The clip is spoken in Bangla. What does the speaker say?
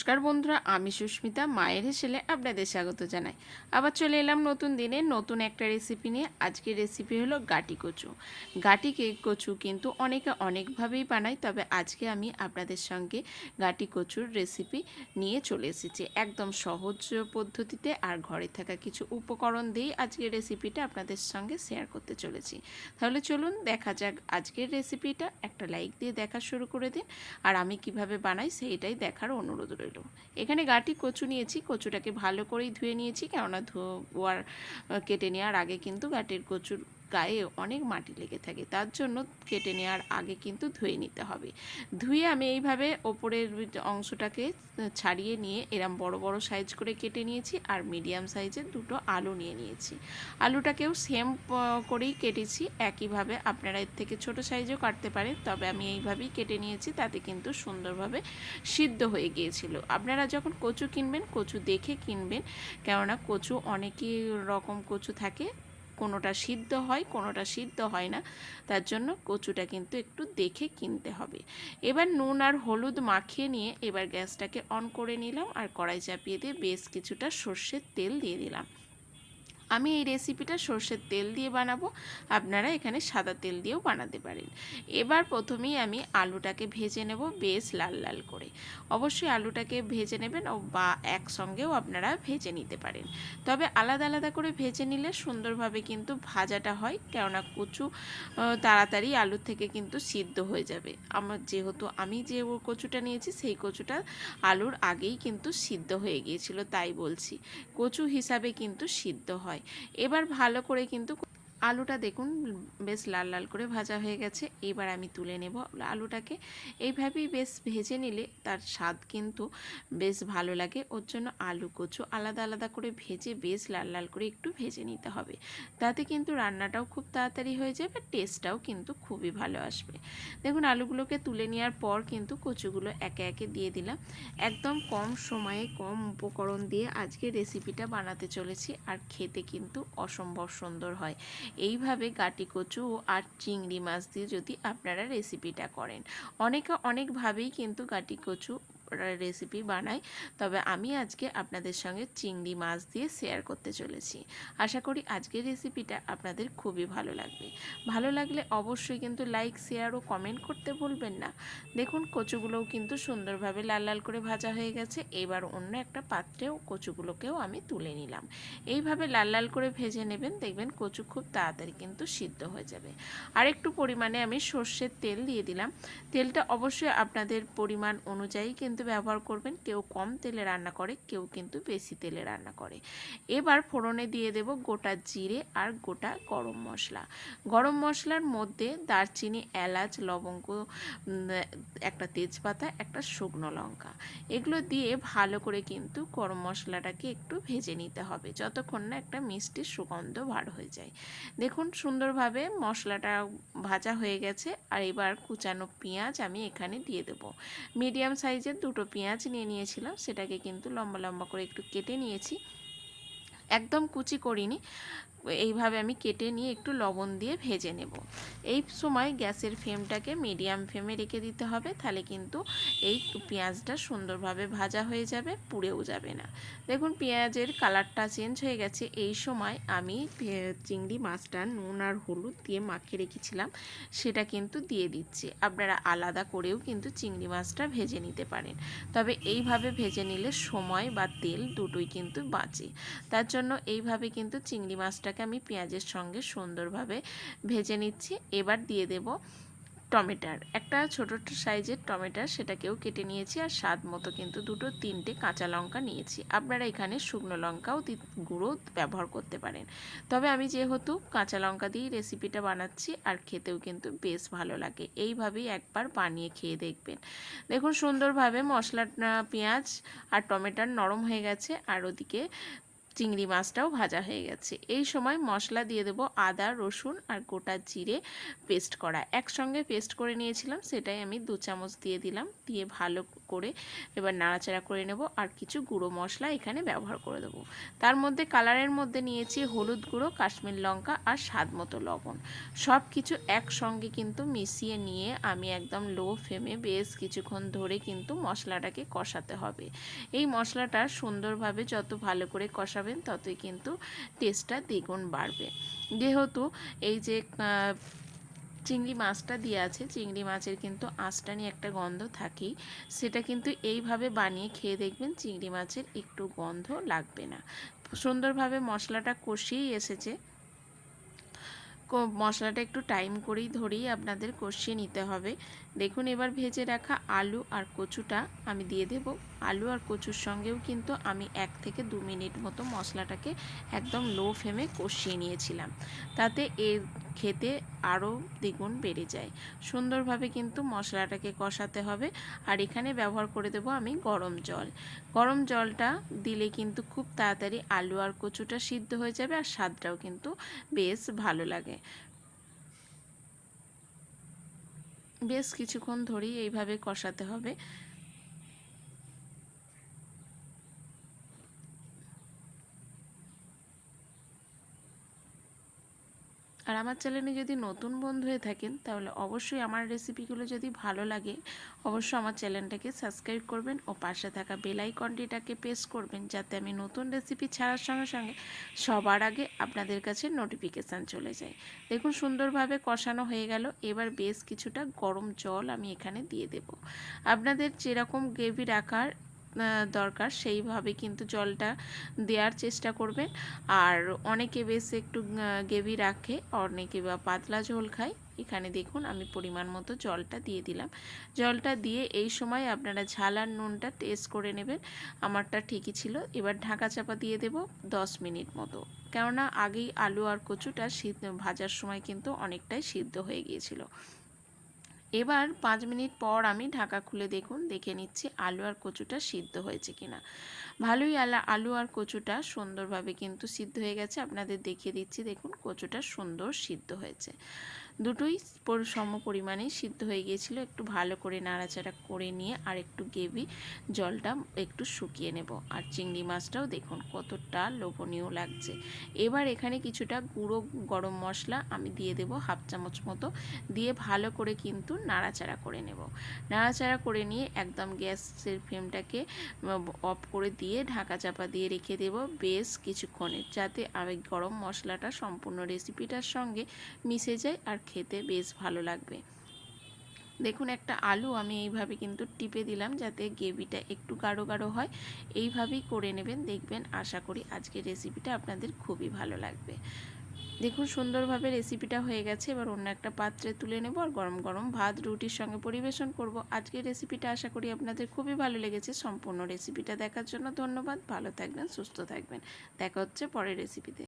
নমস্কার বন্ধুরা, আমি সুস্মিতা, মায়ের হেসেলে আপনাদের স্বাগত জানাই। আবার চলে এলাম নতুন দিনে নতুন একটা রেসিপি নিয়ে। আজকের রেসিপি হলো গাটি কচু। গাটি কে কচু কিন্তু অনেকে অনেকভাবেই বানায়, তবে আজকে আমি আপনাদের সঙ্গে গাটি কচুর রেসিপি নিয়ে চলে এসেছি। একদম সহজ পদ্ধতিতে আর ঘরে থাকা কিছু উপকরণ দিয়েই আজকের রেসিপিটা আপনাদের সঙ্গে শেয়ার করতে চলেছি। তাহলে চলুন দেখা যাক আজকের রেসিপিটা একটা লাইক দিয়ে দেখা শুরু করে দিন। আর আমি কীভাবে বানাই সেইটাই দেখার অনুরোধ রইল। এখানে গাটি কচু নিয়েছি, কচুটাকে ভালো করেই ধুয়ে নিয়েছি, কেননা ধোয়ার কেটে নেওয়ার আগে কিন্তু গাটির কচুর গায়ে অনেক মাটি লেগে থাকে। তার জন্য কেটে নেওয়ার আগে কিন্তু ধুয়ে নিতে হবে। ধুয়ে আমি এইভাবে ওপরের অংশটাকে ছাড়িয়ে নিয়ে এরম বড় বড় সাইজ করে কেটে নিয়েছি আর মিডিয়াম সাইজের দুটো আলু নিয়ে নিয়েছি। আলুটাকেও সেম করেই কেটেছি। একইভাবে আপনারা এর থেকে ছোট সাইজও কাটতে পারেন, তবে আমি এইভাবেই কেটে নিয়েছি, তাতে কিন্তু সুন্দরভাবে সিদ্ধ হয়ে গিয়েছিল। আপনারা যখন কচু কিনবেন, কচু দেখে কিনবেন, কেননা কচু অনেকই রকম কচু থাকে। কোনোটা সিদ্ধ হয়, কোনোটা সিদ্ধ হয় না, তার জন্য কচুটা কিন্তু একটু দেখে কিনতে হবে। এবার নুন আর হলুদ মাখিয়ে নিয়ে এবার গ্যাসটাকে অন করে নিলাম আর কড়াই চাপিয়ে দিয়ে বেশ কিছুটা সর্ষের তেল দিয়ে দিলাম। আমি এই রেসিপিটা সর্ষের তেল দিয়ে বানাবো। আপনারা এখানে সাদা তেল দিয়েও বানাতে পারেন। এবার প্রথমেই আমি আলুটাকে ভেজে নেব বেশ লাল লাল করে। অবশ্যই আলুটাকে ভেজে নেবেন ও বা একসঙ্গেও আপনারা ভেজে নিতে পারেন। তবে আলাদা আলাদা করে ভেজে নিলে সুন্দরভাবে কিন্তু ভাজাটা হয়, কেননা কচু তাড়াতাড়ি আলুর থেকে কিন্তু সিদ্ধ হয়ে যাবে। আমার যেহেতু আমি যে কচুটা নিয়েছি, সেই কচুটা আলুর আগেই কিন্তু সিদ্ধ হয়ে গিয়েছিল, তাই বলছি। কচু হিসাবে কিন্তু সিদ্ধ হয়। এবার ভালো করে কিন্তু আলুটা দেখুন, বেশ লাল লাল করে ভাজা হয়ে গেছে। এবার আমি তুলে নেব আলুটাকে। এইভাবেই বেশ ভেজে নিলে তার স্বাদ কিন্তু বেশ ভালো লাগে। ওর জন্য আলু কচু আলাদা আলাদা করে ভেজে বেশ লাল লাল করে একটু ভেজে নিতে হবে। তাতে কিন্তু রান্নাটাও খুব তাড়াতাড়ি হয়ে যাবে টেস্টটাও কিন্তু খুবই ভালো আসবে। দেখুন, আলুগুলোকে তুলে নেওয়ার পর কিন্তু কচুগুলো একে একে দিয়ে দিলাম। একদম কম সময়ে, কম উপকরণ দিয়ে আজকে রেসিপিটা বানাতে চলেছি। আর খেতে কিন্তু অসম্ভব সুন্দর হয়। এইভাবে গাটি কচু আর চিংড়ি মাছ দিয়ে যদি আপনারা রেসিপিটা করেন। অনেকে অনেকভাবেই কিন্তু গাটি কচু রেসিপি বানাই। তবে আমি আজকে আপনাদের সঙ্গে চিংড়ি মাছ দিয়ে শেয়ার করতে চলেছি। আশা করি আজকের রেসিপিটা আপনাদের খুবই ভালো লাগবে। ভালো লাগলে অবশ্যই কিন্তু লাইক শেয়ার ও কমেন্ট করতে ভুলবেন না। দেখুন, কচুগুলোও কিন্তু সুন্দরভাবে লাল লাল করে ভাজা হয়ে গেছে। এবার অন্য একটা পাত্রেও কচুগুলোকেও আমি তুলে নিলাম। এইভাবে লাল লাল করে ভেজে নেবেন, দেখবেন কচু খুব তাড়াতাড়ি কিন্তু সিদ্ধ হয়ে যাবে। আর একটু পরিমাণে আমি সর্ষের তেল দিয়ে দিলাম। তেলটা অবশ্যই আপনাদের পরিমাণ অনুযায়ী কিন্তু কিন্তু ব্যবহার করবেন, কেউ কম তেলে রান্না করে, কেউ কিন্তু বেশি তেলে রান্না করে। এবার ফোড়নে দিয়ে দেব গোটা জিরে আর গোটা গরম মশলা। গরম মশলার মধ্যে দারচিনি, এলাচ, লবঙ্গ একটা তেজপাতা, একটা শুকনো লঙ্কা। এগুলো দিয়ে ভালো করে কিন্তু গরম মশলাটাকে একটু ভেজে নিতে হবে, যতক্ষণ না একটা মিষ্টির সুগন্ধ বার হয়ে যায়। দেখুন সুন্দরভাবে মশলাটা ভাজা হয়ে গেছে, আর এবার কুচানো পেঁয়াজ আমি এখানে দিয়ে দেবো। মিডিয়াম সাইজের দুটো পেঁয়াজ নিয়ে নিয়েছিলাম, সেটাকে কিন্তু লম্বা লম্বা করে একটু কেটে নিয়েছি। একদম কুচি করিনি। এইভাবে আমি কেটে নিয়ে একটু লবণ দিয়ে ভেজে নেব। এই সময় গ্যাসের ফ্লেমটাকে মিডিয়াম ফ্লেমে রেখে দিতে হবে, তাহলে কিন্তু এই পেঁয়াজটা সুন্দরভাবে ভাজা হয়ে যাবে, পুড়েও যাবে না। দেখুন, পেঁয়াজের কালারটা চেঞ্জ হয়ে গেছে। এই সময় আমি চিংড়ি, মাছটা নুন আর হলুদ দিয়ে মাখিয়ে রেখেছিলাম, সেটা কিন্তু দিয়ে দিচ্ছি। আপনারা আলাদা করেও কিন্তু চিংড়ি মাছটা ভেজে নিতে পারেন। তবে এইভাবে ভেজে নিলে সময় বা তেল দুটোই কিন্তু বাঁচে। তার জন্য এইভাবে কিন্তু চিংড়ি মাছটা মাছটাকে আমি পেঁয়াজের সঙ্গে সুন্দরভাবে ভেজে নিচ্ছি। এবার দিয়ে দেব টমেটার। একটা ছোটো সাইজের টমেটার সেটাকেও কেটে নিয়েছি আর স্বাদ মতো কিন্তু দুটো তিনটে কাঁচা লঙ্কা নিয়েছি। আপনারা এখানে শুকনো লঙ্কাও গুঁড়ো ব্যবহার করতে পারেন। তবে আমি যেহেতু কাঁচা লঙ্কা দিয়েই রেসিপিটা বানাচ্ছি আর খেতেও কিন্তু বেশ ভালো লাগে। এইভাবেই একবার বানিয়ে খেয়ে দেখবেন। দেখুন, সুন্দরভাবে মশলা পেঁয়াজ আর টমেটার নরম হয়ে গেছে। আর ওদিকে চিংড়ি মাছটাও ভাজা হয়ে গেছে। এই সময় মশলা দিয়ে দেবো আদা, রসুন আর গোটা জিরে পেস্ট করা। একসঙ্গে পেস্ট করে নিয়েছিলাম, সেটাই আমি দু চামচ দিয়ে দিলাম। দিয়ে ভালো করে এবার নাড়াচাড়া করে নেব আর কিছু গুঁড়ো মশলা এখানে ব্যবহার করে দেবো। তার মধ্যে কালারের মধ্যে নিয়েছি হলুদ গুঁড়ো, কাশ্মীর লঙ্কা আর স্বাদ মতো লবণ। সব কিছু একসঙ্গে কিন্তু মিশিয়ে নিয়ে আমি একদম লো ফ্লেমে বেশ কিছুক্ষণ ধরে কিন্তু মশলাটাকে কষাতে হবে। এই মশলাটা সুন্দরভাবে যত ভালো করে কষাবেন ততই কিন্তু টেস্টটা দ্বিগুণ বাড়বে। যেহেতু এই যে চিংড়ি মাছটা দিয়ে আছে। চিংড়ি মাছের কিন্তু আঁচটানি একটা গন্ধ থাকেই। সেটা কিন্তু এইভাবে বানিয়ে খেয়ে দেখবেন চিংড়ি মাছের একটু গন্ধ লাগবে না। সুন্দরভাবে মশলাটা কষিয়েই এসেছে। মশলাটা একটু টাইম করেই ধরেই আপনাদের কষিয়ে নিতে হবে। দেখুন, এবার ভেজে রাখা আলু আর কচুটা আমি দিয়ে দেব। আলু আর কচুর সঙ্গেও কিন্তু আমি এক থেকে দু মিনিট মতো মশলাটাকে একদম লো ফ্লেমে কষিয়ে নিয়েছিলাম। তাতে এর খেতে আরও দ্বিগুণ বেড়ে যায়। সুন্দরভাবে কিন্তু মশলাটাকে কষাতে হবে। আর এখানে ব্যবহার করে দেব আমি গরম জল। গরম জলটা দিলে কিন্তু খুব তাড়াতাড়ি আলু আর কচুটা সিদ্ধ হয়ে যাবে আর স্বাদটাও কিন্তু বেশ ভালো লাগে। বেশ কিছুক্ষণ ধরেই এইভাবে কষাতে হবে। আর আমার চ্যানেলে যদি নতুন বন্ধু হয়ে থাকেন তাহলে অবশ্যই আমার রেসিপিগুলো যদি ভালো লাগে অবশ্যই আমার চ্যানেলটাকে সাবস্ক্রাইব করবেন ও পাশে থাকা বেল আইকনটিটাকে প্রেস করবেন যাতে আমি নতুন রেসিপি ছাড়ার সঙ্গে সঙ্গে সবার আগে আপনাদের কাছে নোটিফিকেশান চলে যায়। দেখুন সুন্দরভাবে কষানো হয়ে গেল। এবার বেশ কিছুটা গরম জল আমি এখানে দিয়ে দেব। আপনাদের যেরকম গ্রেভি রাখার আহ, দরকার। সেইভাবে কিন্তু জলটা দেওয়ার চেষ্টা করবেন। আর অনেকে বেশ একটু গ্রেভি রাখে, অনেকে বা পাতলা ঝোল খায়। এখানে দেখুন, আমি পরিমাণ মতো জলটা দিয়ে দিলাম। জলটা দিয়ে এই সময় আপনারা ঝাল আর নুনটা টেস্ট করে নেবেন। আমারটা ঠিকই ছিল। এবার ঢাকা চাপা দিয়ে দেব দশ মিনিট মতো। কেননা আগেই আলু আর কচুটা সিদ্ধ, ভাজার সময় কিন্তু অনেকটাই সিদ্ধ হয়ে গিয়েছিল। এবার পাঁচ মিনিট পর আমি ঢাকা খুলে দেখুন, দেখে নিচ্ছি আলু আর কচুটা সিদ্ধ হয়েছে কিনা। ভালোই আলা, আলু আর কচুটা সুন্দরভাবে কিন্তু সিদ্ধ হয়ে গেছে। আপনাদের দেখিয়ে দিচ্ছি, দেখুন কচুটা সুন্দর সিদ্ধ হয়েছে। দুটোই সম পরিমাণে সিদ্ধ হয়ে গিয়েছিল। একটু ভালো করে নাড়াচাড়া করে নিয়ে আর একটু গ্রেভি জলটা একটু শুকিয়ে নেব। আর চিংড়ি মাছটাও দেখুন কতটা লোভনীয় লাগছে। এবার এখানে কিছুটা গুঁড়ো গরম মশলা আমি দিয়ে দেব হাফ চামচ মতো। দিয়ে ভালো করে কিন্তু নাড়াচাড়া করে নেব। নাড়াচাড়া করে নিয়ে একদম গ্যাসের ফ্লেমটাকে অফ করে দিয়ে ঢাকা চাপা দিয়ে রেখে দেব বেশ কিছুক্ষণের যাতে আমি গরম মশলাটা সম্পূর্ণ রেসিপিটার সঙ্গে মিশে যায় আর খেতে বেশ ভালো লাগবে। দেখুন, একটা আলু আমি এইভাবে কিন্তু টিপে দিলাম যাতে গ্রেভিটা একটু গাঢ় গাঢ় হয়। এইভাবেই করে নেবেন, দেখবেন আশা করি আজকের রেসিপিটা আপনাদের খুবই ভালো লাগবে। দেখুন, সুন্দরভাবে রেসিপিটা হয়ে গেছে। এবার অন্য একটা পাত্রে তুলে নেব আর গরম গরম ভাত, রুটির সঙ্গে পরিবেশন করব। আজকের রেসিপিটা আশা করি আপনাদের খুবই ভালো লেগেছে। সম্পূর্ণ রেসিপিটা দেখার জন্য ধন্যবাদ। ভালো থাকবেন, সুস্থ থাকবেন। দেখা হচ্ছে পরের রেসিপিতে